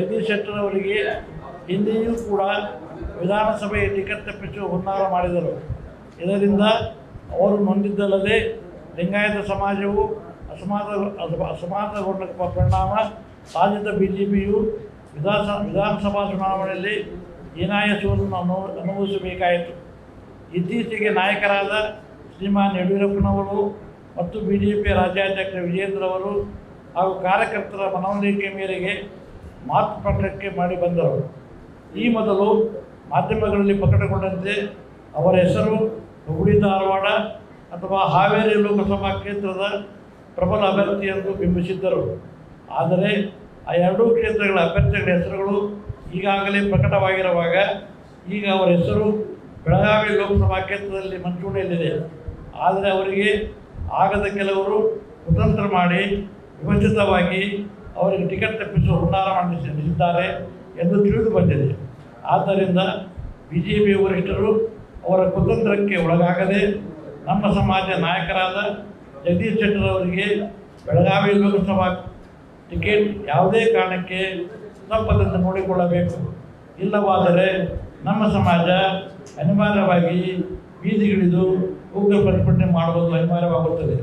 ಜಗದೀಶ್ ಶೆಟ್ಟರ್ ಅವರಿಗೆ ಹಿಂದೆಯೂ ಕೂಡ ವಿಧಾನಸಭೆಯ ಟಿಕೆಟ್ ತಪ್ಪಿಸುವ ಹುನ್ನಾರ ಮಾಡಿದರು. ಇದರಿಂದ ಅವರು ನೊಂದಿದ್ದಲ್ಲದೆ ಲಿಂಗಾಯತ ಸಮಾಜವು ಅಸಮಾಧ ಅಸ- ಅಸಮಾಧಾನಗೊಂಡ ಪರಿಣಾಮ ರಾಜ್ಯದ ಬಿ ಜೆ ಪಿಯು ವಿಧಾನ ವಿಧಾನಸಭಾ ಚುನಾವಣೆಯಲ್ಲಿ ಹೀನಾಯ ಅನು ಅನುಭವಿಸಬೇಕಾಯಿತು. ಇತ್ತೀಚೆಗೆ ನಾಯಕರಾದ ಶ್ರೀಮಾನ್ ಯಡಿಯೂರಪ್ಪನವರು ಮತ್ತು ಬಿ ಜೆ ಪಿ ರಾಜ್ಯಾಧ್ಯಕ್ಷ ವಿಜೇಂದ್ರ ಅವರು ಹಾಗೂ ಕಾರ್ಯಕರ್ತರ ಮನವೊಲಿಕೆ ಮೇರೆಗೆ ಮಾತುಕತೆ ಮಾಡಿ ಬಂದವರು. ಈ ಮೊದಲು ಮಾಧ್ಯಮಗಳಲ್ಲಿ ಪ್ರಕಟಗೊಂಡಂತೆ ಅವರ ಹೆಸರು ಹುಬ್ಬಳ್ಳಿ ಧಾರವಾಡ ಅಥವಾ ಹಾವೇರಿ ಲೋಕಸಭಾ ಕ್ಷೇತ್ರದ ಪ್ರಬಲ ಅಭ್ಯರ್ಥಿ ಎಂದು ಬಿಂಬಿಸಿದ್ದರು. ಆದರೆ ಆ ಎರಡೂ ಕ್ಷೇತ್ರಗಳ ಅಭ್ಯರ್ಥಿಗಳ ಹೆಸರುಗಳು ಈಗಾಗಲೇ ಪ್ರಕಟವಾಗಿರುವಾಗ ಈಗ ಅವರ ಹೆಸರು ಬೆಳಗಾವಿ ಲೋಕಸಭಾ ಕ್ಷೇತ್ರದಲ್ಲಿ ಮಂಚೂಣಿಯಲ್ಲಿದೆ ಆದರೆ ಅವರಿಗೆ ಆಗದ ಕೆಲವರು ಕುತಂತ್ರ ಮಾಡಿ ವಿಭಜಿತವಾಗಿ ಅವರಿಗೆ ಟಿಕೆಟ್ ತಪ್ಪಿಸುವ ಹುನ್ನಾರ ಮಾಡಿಸಿದ್ದಾರೆ ಎಂದು ತಿಳಿದು ಬಂದಿದೆ. ಆದ್ದರಿಂದ ಬಿ ಜೆ ಪಿ ವರಿಷ್ಠರು ಅವರ ಕುತಂತ್ರಕ್ಕೆ ಒಳಗಾಗದೆ ನಮ್ಮ ಸಮಾಜ ನಾಯಕರಾದ ಜಗದೀಶ್ ಶೆಟ್ಟರ್ ಅವರಿಗೆ ಬೆಳಗಾವಿ ಲೋಕಸಭಾ ಟಿಕೆಟ್ ಯಾವುದೇ ಕಾರಣಕ್ಕೆ ತಪ್ಪದಂತೆ ನೋಡಿಕೊಳ್ಳಬೇಕು. ಇಲ್ಲವಾದರೆ ನಮ್ಮ ಸಮಾಜ ಅನಿವಾರ್ಯವಾಗಿ ಬೀದಿಗಿಳಿದು ಉಗ್ರ ಪ್ರತಿಭಟನೆ ಮಾಡುವುದು ಅನಿವಾರ್ಯವಾಗುತ್ತದೆ.